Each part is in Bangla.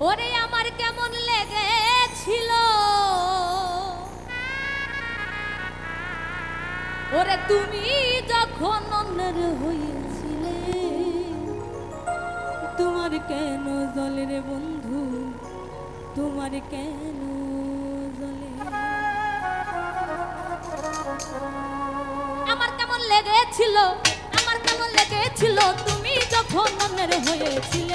ওরে আমার কেমন লেগেছিল? ওরে তুমি যখন অন্যের হয়েছিলে তোমার কেন জলের বন্ধু? তোমার কেন জলে আমার কেমন লেগেছিল? আমার কেমন লেগেছিল? তুমি যখন অন্যের হয়েছিল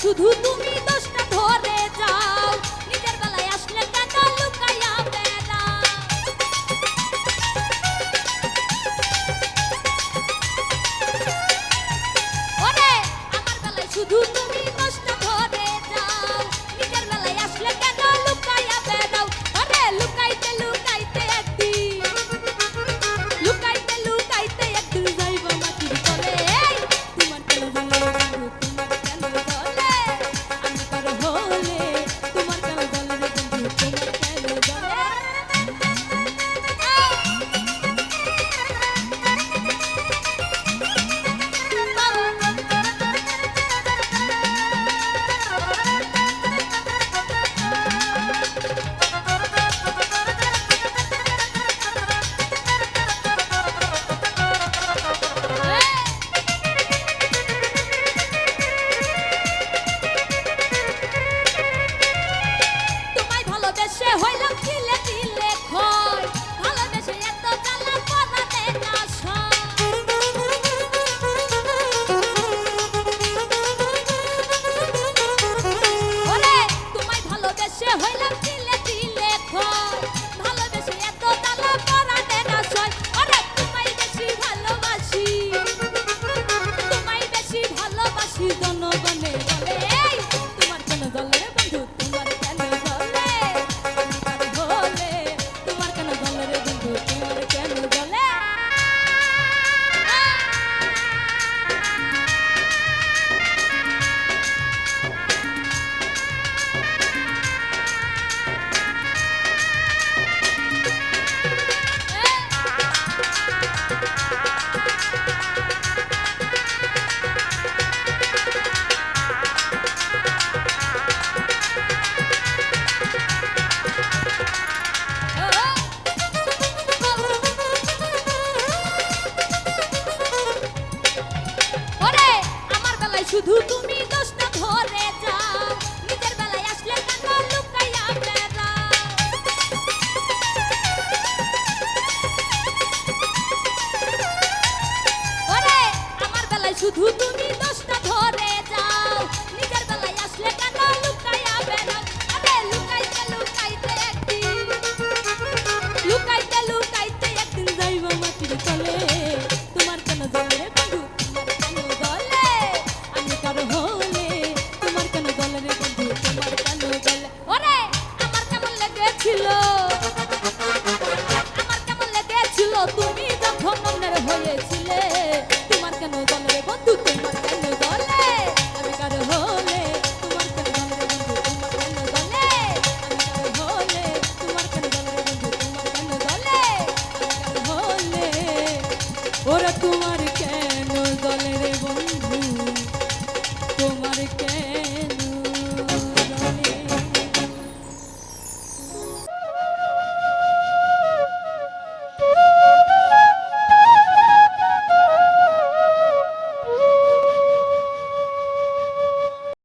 শুধু voilà qu'il you. বেলায় শুধু তুমি দোষটা ধরে যাও। নিজের বেলায় আসলে কেন লুকাইয়া বেড়াও ওরে, আমার বেলায় শুধু তুমি দোষটা ধরে যাও। নিজের বেলায় আসলে কেন লুকাইয়া বেড়াও আরে লুকাইতে লুকাইতে একদিন যাইব মাটির